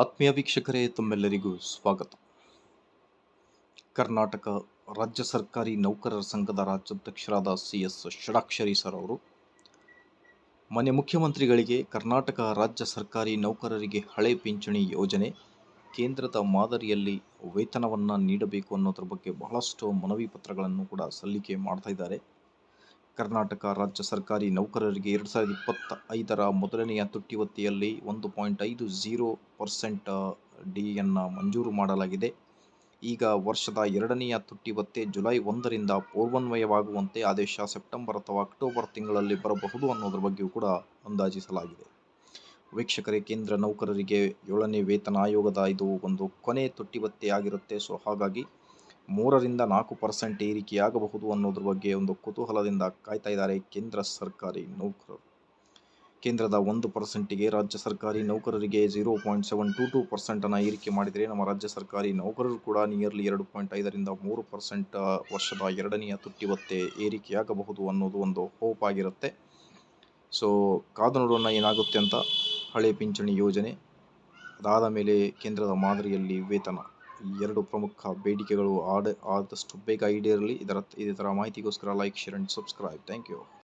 ಆತ್ಮೀಯ ವೀಕ್ಷಕರೇ, ತಮ್ಮೆಲ್ಲರಿಗೂ ಸ್ವಾಗತ. ಕರ್ನಾಟಕ ರಾಜ್ಯ ಸರ್ಕಾರಿ ನೌಕರರ ಸಂಘದ ರಾಜ್ಯಾಧ್ಯಕ್ಷರಾದ ಸಿ ಎಸ್ ಷಡಾಕ್ಷರಿ ಸರ್ ಅವರು ಮನೆ ಮುಖ್ಯಮಂತ್ರಿಗಳಿಗೆ ಕರ್ನಾಟಕ ರಾಜ್ಯ ಸರ್ಕಾರಿ ನೌಕರರಿಗೆ ಹಳೆ ಪಿಂಚಣಿ ಯೋಜನೆ, ಕೇಂದ್ರದ ಮಾದರಿಯಲ್ಲಿ ವೇತನವನ್ನು ನೀಡಬೇಕು ಅನ್ನೋದ್ರ ಬಗ್ಗೆ ಬಹಳಷ್ಟು ಮನವಿ ಪತ್ರಗಳನ್ನು ಕೂಡ ಸಲ್ಲಿಕೆ ಮಾಡ್ತಾ ಇದ್ದಾರೆ. ಕರ್ನಾಟಕ ರಾಜ್ಯ ಸರ್ಕಾರಿ ನೌಕರರಿಗೆ ಎರಡು ಸಾವಿರದ ಇಪ್ಪತ್ತ ಐದರ ಮೊದಲನೆಯ ತುಟ್ಟಿವತ್ತಿಯಲ್ಲಿ ಒಂದು ಪಾಯಿಂಟ್ ಐದು ಝೀರೋ ಪರ್ಸೆಂಟ್ ಡಿಯನ್ನು ಮಂಜೂರು ಮಾಡಲಾಗಿದೆ. ಈಗ ವರ್ಷದ ಎರಡನೆಯ ತುಟ್ಟಿವತ್ತೆ ಜುಲೈ ಒಂದರಿಂದ ಪೂರ್ವನ್ವಯವಾಗುವಂತೆ ಆದೇಶ ಸೆಪ್ಟೆಂಬರ್ ಅಥವಾ ಅಕ್ಟೋಬರ್ ತಿಂಗಳಲ್ಲಿ ಬರಬಹುದು ಅನ್ನೋದ್ರ ಬಗ್ಗೆಯೂ ಕೂಡ ಅಂದಾಜಿಸಲಾಗಿದೆ. ವೀಕ್ಷಕರೇ, ಕೇಂದ್ರ ನೌಕರರಿಗೆ ಏಳನೇ ವೇತನ ಆಯೋಗದ ಇದು ಒಂದು ಕೊನೆ ತುಟ್ಟಿವತ್ತೆ ಆಗಿರುತ್ತೆ. ಸೊ, ಹಾಗಾಗಿ ಮೂರರಿಂದ ನಾಲ್ಕು ಪರ್ಸೆಂಟ್ ಏರಿಕೆಯಾಗಬಹುದು ಅನ್ನೋದ್ರ ಬಗ್ಗೆ ಒಂದು ಕುತೂಹಲದಿಂದ ಕಾಯ್ತಾ ಇದ್ದಾರೆ ಕೇಂದ್ರ ಸರ್ಕಾರಿ ನೌಕರರು. ಕೇಂದ್ರದ ಒಂದು ಪರ್ಸೆಂಟಿಗೆ ರಾಜ್ಯ ಸರ್ಕಾರಿ ನೌಕರರಿಗೆ zero point seven two two ಪರ್ಸೆಂಟನ್ನು ಏರಿಕೆ ಮಾಡಿದರೆ ನಮ್ಮ ರಾಜ್ಯ ಸರ್ಕಾರಿ ನೌಕರರು ಕೂಡ ನಿಯರ್ಲಿ ಎರಡು ಪಾಯಿಂಟ್ ಐದರಿಂದ ಮೂರು ಪರ್ಸೆಂಟ್ ವರ್ಷದ ಎರಡನೆಯ ತುಟ್ಟಿವತ್ತೆ ಏರಿಕೆಯಾಗಬಹುದು ಅನ್ನೋದು ಒಂದು ಹೋಪ್ ಆಗಿರುತ್ತೆ. ಸೊ, ಕಾದು ನೋಡೋಣ ಏನಾಗುತ್ತೆ ಅಂತ ಹಳೆ ಪಿಂಚಣಿ ಯೋಜನೆ ಅದಾದ ಮೇಲೆ ಕೇಂದ್ರದ ಮಾದರಿಯಲ್ಲಿ ವೇತನ. ಈ ಎರಡು ಪ್ರಮುಖ ಬೇಡಿಕೆಗಳು ಆಡ ಆದಷ್ಟು ಬೇಗ ಈಡೇರಲಿ. ಇದರ ಇದೇ ಥರ ಮಾಹಿತಿಗೋಸ್ಕರ like share and subscribe thank you